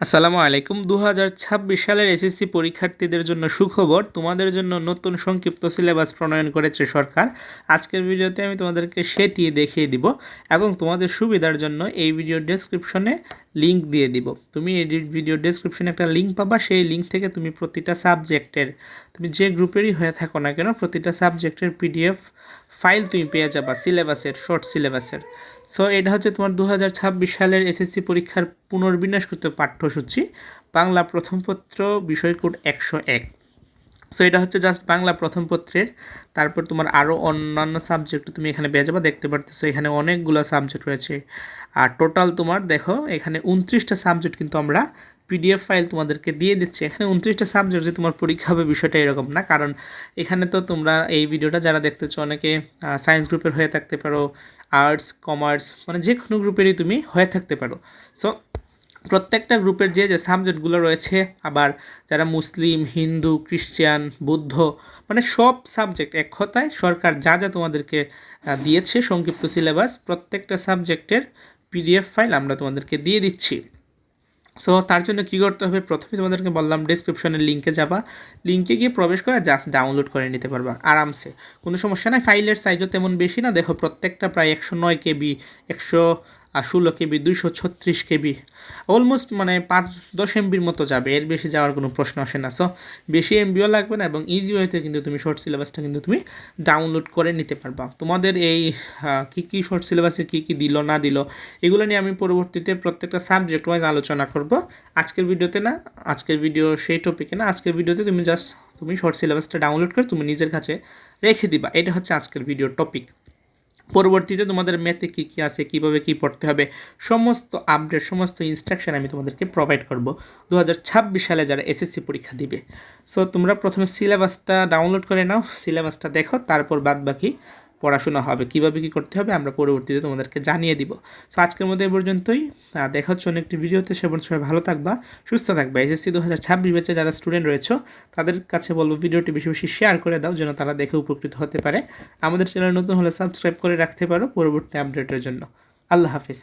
আসসালামু আলাইকুম। দু হাজার ছাব্বিশ সালের এসএসসি পরীক্ষার্থীদের জন্য সুখবর। তোমাদের জন্য নতুন সংক্ষিপ্ত সিলেবাস প্রণয়ন করেছে সরকার। আজকের ভিডিওতে আমি তোমাদেরকে সেটি দেখিয়ে দিব এবং তোমাদের সুবিধার জন্য এই ভিডিও ডেসক্রিপশনে লিংক দিয়ে দিব। তুমি এই ভিডিও ডেসক্রিপশনে একটা লিঙ্ক পাবা, সেই লিঙ্ক থেকে তুমি প্রতিটা সাবজেক্টের তুমি যে গ্রুপেরই হয়ে থাকো না কেন, প্রতিটা সাবজেক্টের পিডিএফ ফাইল তুমি পেয়ে যাবা, সিলেবাসের, শর্ট সিলেবাসের। সো এটা হচ্ছে তোমার দু হাজার ছাব্বিশ সালের এসএসসি পরীক্ষার পুনর্বিন্যাসকৃত পাঠ্যসূচি, বাংলা প্রথম পত্র, বিষয় কোড একশো এক। সো এটা হচ্ছে জাস্ট বাংলা প্রথম পত্রের, তারপর তোমার আরও অন্যান্য সাবজেক্ট তুমি এখানে পেয়ে যাবা, দেখতে পারতেছো এখানে অনেকগুলো সাবজেক্ট রয়েছে। আর টোটাল তোমার, দেখো, এখানে উনত্রিশটা সাবজেক্ট কিন্তু আমরা পিডিএফ ফাইল তোমাদেরকে দিয়ে দিচ্ছে। এখানে উনত্রিশটা সাবজেক্ট যে তোমার পরীক্ষা হবে বিষয়টা এরকম না। কারণ এখানে তো তোমরা এই ভিডিওটা যারা দেখতেছো, অনেকে সায়েন্স গ্রুপের হয়ে থাকতে পারো আর্টস কমার্স মানে যে কোনো গ্রুপেরই তুমি হয়ে থাকতে পারো। সো প্রত্যেকটা গ্রুপের যে যে সাবজেক্টগুলো রয়েছে, আবার যারা মুসলিম, হিন্দু, খ্রিস্টান, বুদ্ধ মানে সব সাবজেক্ট এক কথায় সরকার যা যা তোমাদেরকে দিয়েছে, সংক্ষিপ্ত সিলেবাস প্রত্যেকটা সাবজেক্টের পিডিএফ ফাইল আমরা তোমাদেরকে দিয়ে দিচ্ছি। সো তার জন্য কী করতে হবে? প্রথমে তোমাদেরকে বললাম ডিসক্রিপশনের লিঙ্কে যাবা। লিঙ্কে গিয়ে প্রবেশ করে জাস্ট ডাউনলোড করে নিতে পারবা, আরামসে। কোনো সমস্যা নাই ফাইলের সাইজও তেমন বেশি না। দেখো প্রত্যেকটা প্রায় একশো নয় কেবি, একশো আর ষোলো কেবি, দুইশো ছত্রিশ কেবি। অলমোস্ট মানে পাঁচ, দশ এমবির মতো যাবে। এর বেশি যাওয়ার কোনো প্রশ্ন আসে না। সো বেশি এমবিও লাগবে না এবং ইজি ওয়েতে কিন্তু তুমি শর্ট সিলেবাসটা কিন্তু তুমি ডাউনলোড করে নিতে পারবা। তোমাদের এই কী কী শর্ট সিলেবাসে কী কী দিল, না দিল, এগুলো নিয়ে আমি পরবর্তীতে প্রত্যেকটা সাবজেক্ট ওয়াইজ আলোচনা করব। আজকের ভিডিওতে না, আজকের ভিডিও সেই টপিকে না, আজকের ভিডিওতে তুমি জাস্ট তুমি শর্ট সিলেবাসটা ডাউনলোড করে তুমি নিজের কাছে রেখে দিবা। এটা হচ্ছে আজকের ভিডিওর টপিক পরবর্তীতে তোমাদের ম্যাথে কী কী আছে, কীভাবে কী পড়তে হবে, সমস্ত আপডেট সমস্ত ইনস্ট্রাকশন আমি তোমাদেরকে প্রোভাইড করব। দু হাজার ছাব্বিশ সালে যারা এসএসসি পরীক্ষা দিবে। সো তোমরা প্রথমে সিলেবাসটা ডাউনলোড করে নাও সিলেবাসটা দেখো, তারপর বাদ বাকি পড়াশোনা হবে, কীভাবে কী করতে হবে আমরা পরবর্তীতে তোমাদেরকে জানিয়ে দিব। সো আজকের মধ্যে এ পর্যন্তই। দেখা হচ্ছে অন্য একটি ভিডিওতে। সে সবাই ভালো থাকবা, সুস্থ থাকবা। এসএসসি দু হাজার ছাব্বিশ ব্যাচে যারা স্টুডেন্ট রয়েছে, তাদের কাছে বলব ভিডিওটি বেশি বেশি শেয়ার করে দাও, যেন তারা দেখে উপকৃত হতে পারে। আমাদের চ্যানেল নতুন হলে সাবস্ক্রাইব করে রাখতে পারো পরবর্তী আপডেটের জন্য। আল্লাহ হাফিজ।